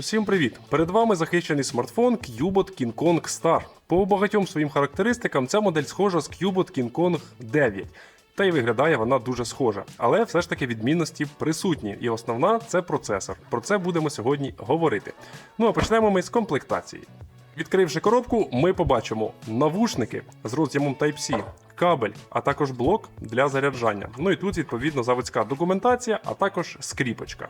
Усім привіт! Перед вами захищений смартфон Cubot King Kong Star. По багатьом своїм характеристикам ця модель схожа з Cubot King Kong 9. Та й виглядає вона дуже схожа. Але все ж таки відмінності присутні. І основна це процесор. Про це будемо сьогодні говорити. Ну а почнемо ми з комплектації. Відкривши коробку, ми побачимо навушники з роз'ємом Type-C, кабель, а також блок для заряджання. Ну і тут, відповідно, заводська документація, а також скріпочка.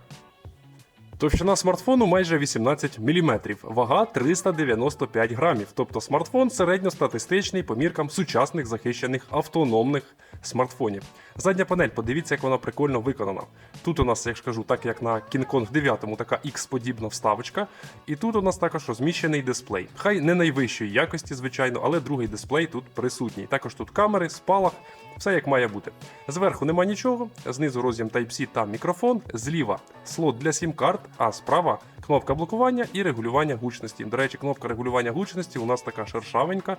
Товщина смартфону майже 18 мм, вага 395 грамів. Тобто смартфон середньостатистичний по міркам сучасних захищених автономних смартфонів. Задня панель, подивіться, як вона прикольно виконана. Тут у нас, як ж кажу, так як на King Kong 9, така X-подібна вставочка. І тут у нас також розміщений дисплей. Хай не найвищої якості, звичайно, але другий дисплей тут присутній. Також тут камери, спалах, все як має бути. Зверху нема нічого, знизу роз'єм Type-C та мікрофон, зліва слот для сім-карт, а справа кнопка блокування і регулювання гучності. До речі, кнопка регулювання гучності у нас така шершавенька,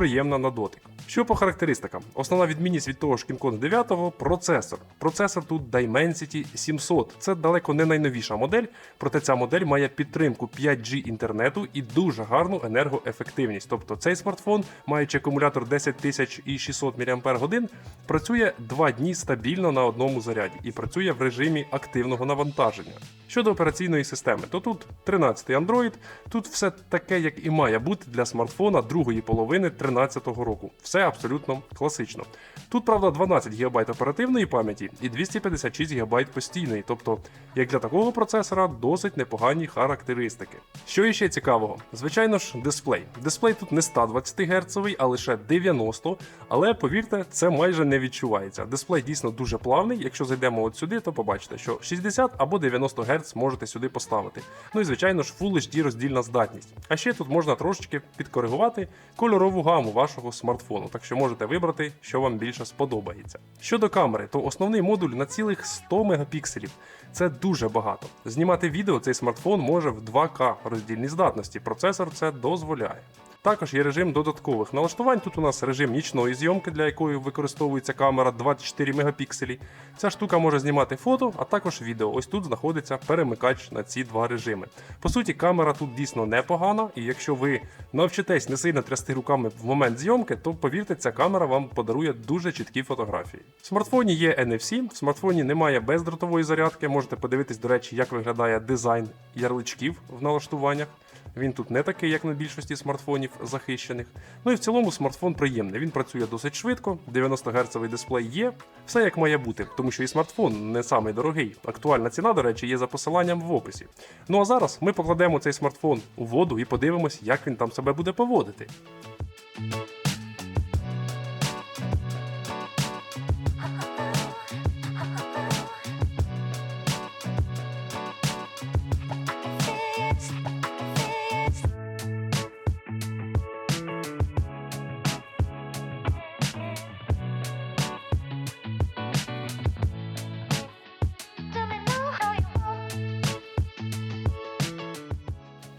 приємна на дотик. Що по характеристикам? Основна відмінність від того ж King Kong 9 процесор. Процесор тут Dimensity 700. Це далеко не найновіша модель, проте ця модель має підтримку 5G інтернету і дуже гарну енергоефективність. Тобто цей смартфон, маючи акумулятор 10600 мАч, працює 2 дні стабільно на одному заряді і працює в режимі активного навантаження. Щодо операційної системи, то тут 13-й Android, тут все таке, як і має бути для смартфона другої половини 2013 року. Все абсолютно класично. Тут, правда, 12 ГБ оперативної пам'яті і 256 ГБ постійної, тобто, як для такого процесора, досить непогані характеристики. Що іще цікавого? Звичайно ж, дисплей. Дисплей тут не 120 Гц, а лише 90, але повірте, це майже не відчувається. Дисплей дійсно дуже плавний. Якщо зайдемо от сюди, то побачите, що 60 або 90 Гц можете сюди поставити. Ну і звичайно ж, Full HD роздільна здатність. А ще тут можна трошечки підкоригувати кольорову гаму вашого смартфону, так що можете вибрати, що вам більше сподобається. Щодо камери, то основний модуль на цілих 100 мегапікселів. Це дуже багато. Знімати відео цей смартфон може в 2К роздільній здатності. Процесор це дозволяє. Також є режим додаткових налаштувань. Тут у нас режим нічної зйомки, для якої використовується камера 24 мегапікселі. Ця штука може знімати фото, а також відео. Ось тут знаходиться перемикач на ці два режими. По суті, камера тут дійсно непогана, і якщо ви навчитесь не сильно трясти руками в момент зйомки, то повірте, ця камера вам подарує дуже чіткі фотографії. В смартфоні є NFC, в смартфоні немає бездротової зарядки. Можете подивитись, до речі, як виглядає дизайн ярличків в налаштуваннях. Він тут не такий, як на більшості смартфонів захищених. Ну і в цілому смартфон приємний. Він працює досить швидко, 90 Гц дисплей є. Все як має бути, тому що і смартфон не самий дорогий. Актуальна ціна, до речі, є за посиланням в описі. Ну а зараз ми покладемо цей смартфон у воду і подивимось, як він там себе буде поводити.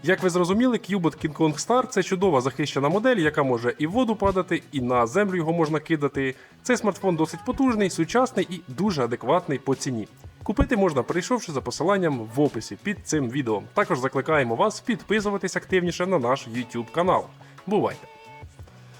Як ви зрозуміли, Cubot King Kong Star це чудова захищена модель, яка може і в воду падати, і на землю його можна кидати. Цей смартфон досить потужний, сучасний і дуже адекватний по ціні. Купити можна, прийшовши за посиланням в описі під цим відео. Також закликаємо вас підписуватись активніше на наш YouTube канал. Бувайте!